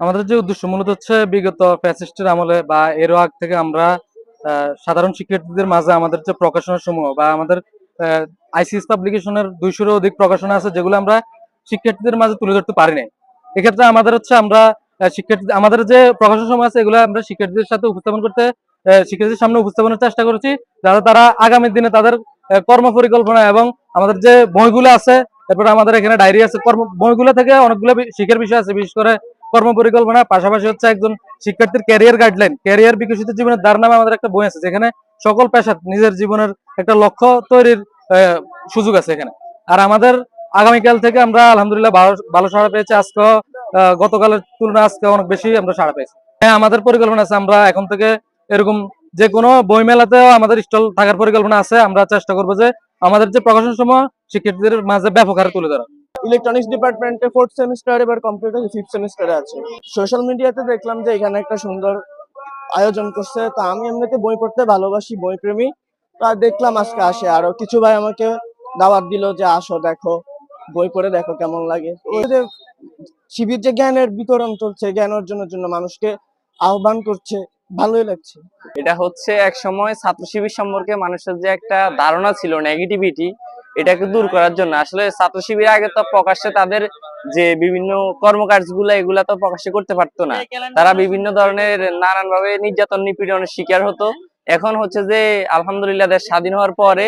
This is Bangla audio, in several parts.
আমাদের যে উদ্দেশ্য মূলত হচ্ছে বিগত ফ্যাসিস্টের আমলে বা এর আগ থেকে আমরা সাধারণ শিক্ষার্থীদের মাঝে আমাদের যে প্রকাশনা সমূহ বা আমাদের আইসিএস পাবলিকেশনের দুইশোরও অধিক প্রকাশনা আছে যেগুলো আমরা শিক্ষার্থীদের মাঝে তুলে ধরতে পারি নাই। এক্ষেত্রে আমাদের হচ্ছে আমরা শিক্ষার্থী আমাদের যে প্রকাশনা সমূহ আছে এগুলো আমরা শিক্ষার্থীদের সাথে উপস্থাপন করতে শিক্ষার্থীদের সামনে উপস্থাপনের চেষ্টা করেছি যাতে তারা আগামী দিনে তাদের কর্ম পরিকল্পনা এবং আমাদের যে বইগুলো আছে, তারপরে আমাদের এখানে ডায়েরি আছে, কর্ম বইগুলো থেকে অনেকগুলো শিক্ষার বিষয় আছে, বিশেষ করে কর্ম পরিকল্পনা পাশাপাশি হচ্ছে একজন শিক্ষার্থীর ক্যারিয়ার গাইডলাইন ক্যারিয়ার বিকশিত জীবনের দ্বার নামে আমাদের একটা বই আছে, যেখানে সকল পেশা নিজের জীবনের একটা লক্ষ্য তৈরির সুযোগ আছে এখানে। আর আমাদের আগামীকাল থেকে আমরা আলহামদুলিল্লাহ ভালো ভালো সাড়া পেয়েছি। আজকে গতকালের তুলনায় আজকে অনেক বেশি আমরা সাড়া পেয়েছি। হ্যাঁ আমাদের পরিকল্পনা আছে। আমরা এখন থেকে এরকম যে কোনো বই মেলাতেও আমাদের স্টল থাকার পরিকল্পনা আছে। আমরা চেষ্টা করব যে আমাদের যে প্রকাশন সময় শিক্ষার্থীদের মাঝে ব্যাপক হারে তুলে ধরা ইলেকট্রনিক্স ডিপার্টমেন্টে ফোর্থ সেমিস্টার এবার কমপ্লিট হয়ে ফিফথ সেমিস্টারে আছে। সোশ্যাল মিডিয়াতে দেখলাম যে এখানে একটা সুন্দর আয়োজন করছে। তো আমি এমনিতে বই পড়তে ভালোবাসি বই প্রেমী তো দেখলাম আজকে আসে। আরও কিছু ভাই আমাকে দাওয়াত দিল যে আসো, দেখো, বই পড়ে দেখো কেমন লাগে। শিবির যে জ্ঞানের বিতরণ চলছে, জ্ঞান অর্জনের জন্য মানুষকে আহ্বান করছে, ভালোই লাগছে। এটা হচ্ছে এক সময় ছাত্র শিবির সম্পর্কে মানুষের যে একটা ধারণা ছিল নেগেটিভিটি এটাকে দূর করার জন্য। আসলে ছাত্র শিবির আগে তো প্রকাশ্যে তাদের যে বিভিন্ন কর্মকাণ্ডগুলো এগুলা তো প্রকাশ্যে করতে পারতো না। তারা বিভিন্ন ধরনের নানান ভাবে নির্যাতন নিপীড়নের শিকার হতো। এখন হচ্ছে যে আলহামদুলিল্লাহ দেশ স্বাধীন হওয়ার পরে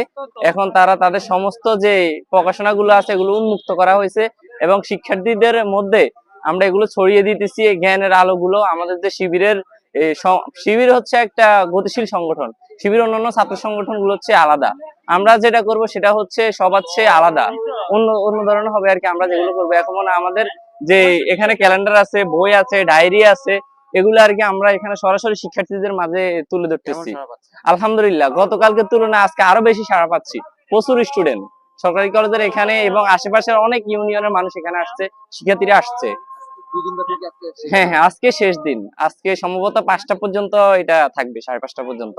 এখন তারা তাদের সমস্ত যে প্রকাশনাগুলো আছে এগুলো উন্মুক্ত করা হয়েছে এবং শিক্ষার্থীদের মধ্যে আমরা এগুলো ছড়িয়ে দিতেছি জ্ঞানের আলোগুলো আমাদের যে শিবিরের শিবির হচ্ছে একটা গতিশীল সংগঠন। শিবির অন্যান্য ছাত্র সংগঠনগুলো হচ্ছে আলাদা। আমরা যেটা করব সেটা হচ্ছে সবার চেয়ে আলাদা। অন্য অন্য ধরনের হবে আর কি আমরা যেগুলো করব। এখন আমাদের যে এখানে ক্যালেন্ডার আছে বই আছে ডায়েরি আছে এগুলো আর কি আমরা এখানে সরাসরি শিক্ষার্থীদের মাঝে তুলে ধরতেছি। আলহামদুলিল্লাহ গতকালকে তুলনায় আজকে আরও বেশি সাড়া পাচ্ছি। প্রচুর স্টুডেন্ট সরকারি কলেজের এখানে এবং আশেপাশের অনেক ইউনিয়নের মানুষ এখানে আসছে শিক্ষার্থীরা আসছে। হ্যাঁ হ্যাঁ আজকে শেষ দিন। আজকে সম্ভবত পাঁচটা পর্যন্ত এটা থাকবে সাড়ে পাঁচটা পর্যন্ত।